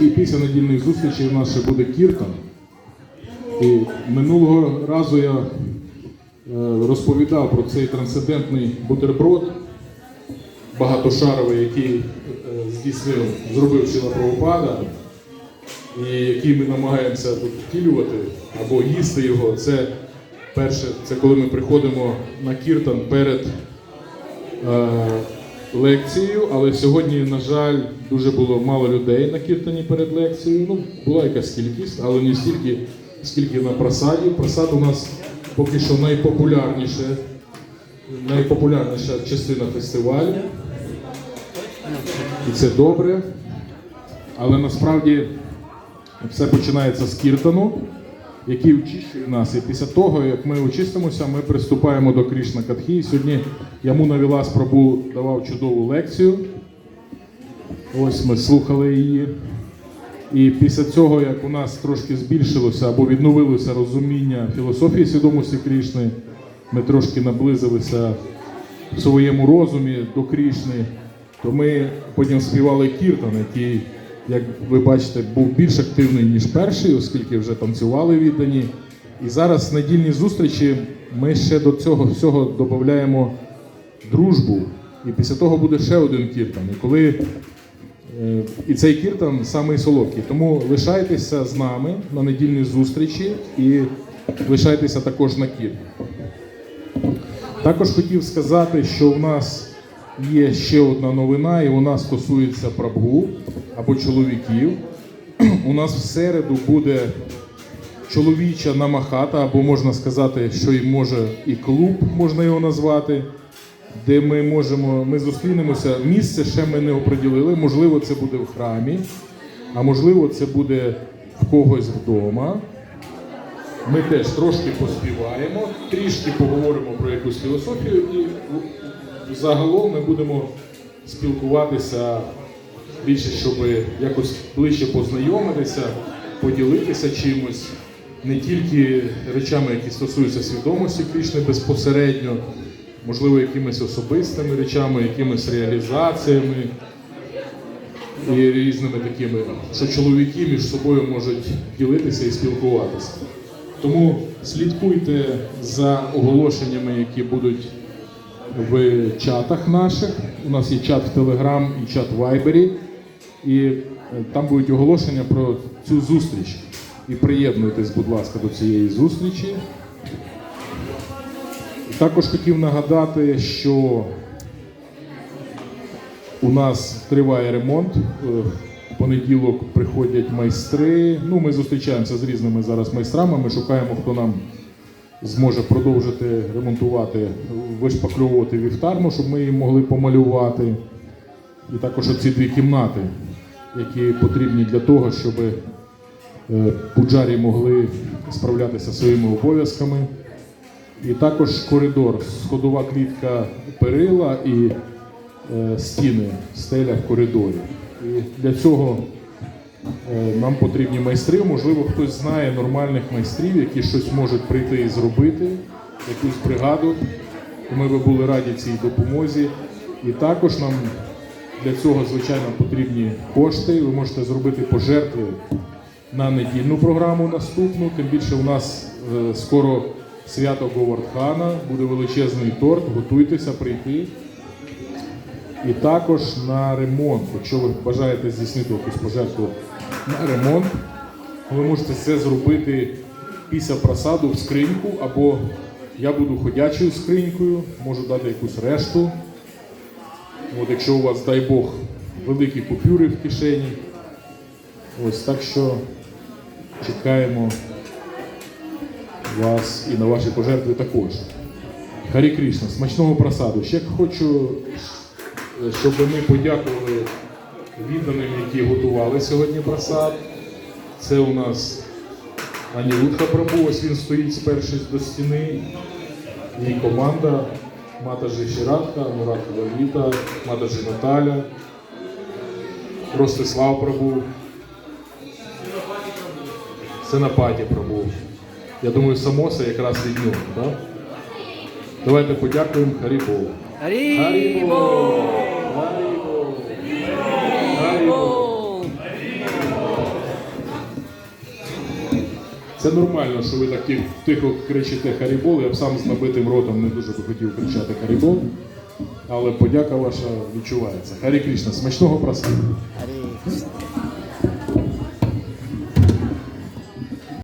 І після недільних зустрічей у нас ще буде Кіртан. І минулого разу я е, розповідав про цей трансцендентний бутерброд багатошаровий, який е, здійснив, зробив Шила Правопада, і який ми намагаємося тут втілювати або їсти його. Це перше, це коли ми приходимо на Кіртан перед лекцією, але сьогодні, на жаль, дуже було мало людей на Кіртані перед лекцією. Ну, була якась кількість, але не стільки, скільки на просаді. Просад у нас поки що найпопулярніше, найпопулярніша частина фестивалю. І це добре. Але насправді все починається з Кіртану, який очищує нас. І після того, як ми очистимося, ми приступаємо до Крішна Катхі. Сьогодні Ямуна Вілас Прабу давав чудову лекцію. Ось ми слухали її. І після цього, як у нас трошки збільшилося або відновилося розуміння філософії свідомості Крішни, ми трошки наблизилися в своєму розумі до Крішни, то ми потім співали Кіртан, який, як ви бачите, був більш активний, ніж перший, оскільки вже танцювали віддані. І зараз недільні зустрічі ми ще до цього всього додаємо дружбу. І після того буде ще один кіртан. І коли Е, І цей кіртан самий солодкий. Тому лишайтеся з нами на недільній зустрічі і лишайтеся також на кір. Також хотів сказати, що у нас є ще одна новина, і вона стосується прабгу або чоловіків. У нас в середу буде чоловіча намахата, або можна сказати, що і може і клуб, можна його назвати де ми можемо, ми зустрінемося. Місце ще ми не оприділили. Можливо, це буде в храмі, а можливо, це буде в когось вдома. Ми теж трошки поспіваємо, трішки поговоримо про якусь філософію, і загалом ми будемо спілкуватися більше, щоб якось ближче познайомитися, поділитися чимось, не тільки речами, які стосуються свідомості Крішни безпосередньо можливо, якимись особистими речами, якимись реалізаціями і різними такими, що чоловіки між собою можуть ділитися і спілкуватися. Тому слідкуйте за оголошеннями, які будуть в чатах наших. У нас є чат в Телеграм і чат в Вайбері. І е, там будуть оголошення про цю зустріч. І приєднуйтесь, будь ласка, до цієї зустрічі. Також хотів нагадати, що у нас триває ремонт. Е, В понеділок приходять майстри. Ну, ми зустрічаємося з різними зараз майстрами. Ми шукаємо, хто нам зможе продовжити ремонтувати, вишпакльовувати вівтарну, щоб ми її могли помалювати. І також оці дві кімнати, які потрібні для того, щоб е, пуджарі могли справлятися своїми обов'язками. І також коридор, сходова клітка перила і е, стіни, стеля в коридорі. І для цього нам потрібні майстри. Можливо, хтось знає нормальних майстрів, які щось можуть прийти і зробити, якусь бригаду. Ми би були раді цій допомозі. І також нам для цього, звичайно, потрібні кошти. Ви можете зробити пожертви на недільну програму наступну. Тим більше у нас е, скоро свято Говардхана, буде величезний торт, готуйтеся прийти. І також на ремонт, якщо ви бажаєте здійснити якусь пожертву на ремонт, ви можете це зробити після просаду в скриньку, або я буду ходячою скринькою, можу дати якусь решту. От Якщо у вас, дай Бог, великі купюри в кишені. Ось так що чекаємо вас і на ваші пожертви також. Харі Кришна, смачного просаду. Ще хочу, щоб ми подякували відданим, які готували сьогодні просад. Це у нас Анілутха Прабу, ось він стоїть спершись до стіни. І команда Матажі Ширатка, Мурат Лавіта, Матажі Наталя, Ростислав Прабу, Сенапаті Прабу. Я думаю, самоса якраз від нього. Так? Давайте подякуємо! Харібо! Харібо! Це нормально, що ви так тихо кричите Харібол. Я б сам з набитим ротом не дуже би хотів кричати Харібол. Але подяка ваша відчувається. Харі Крішна, смачного Krishna.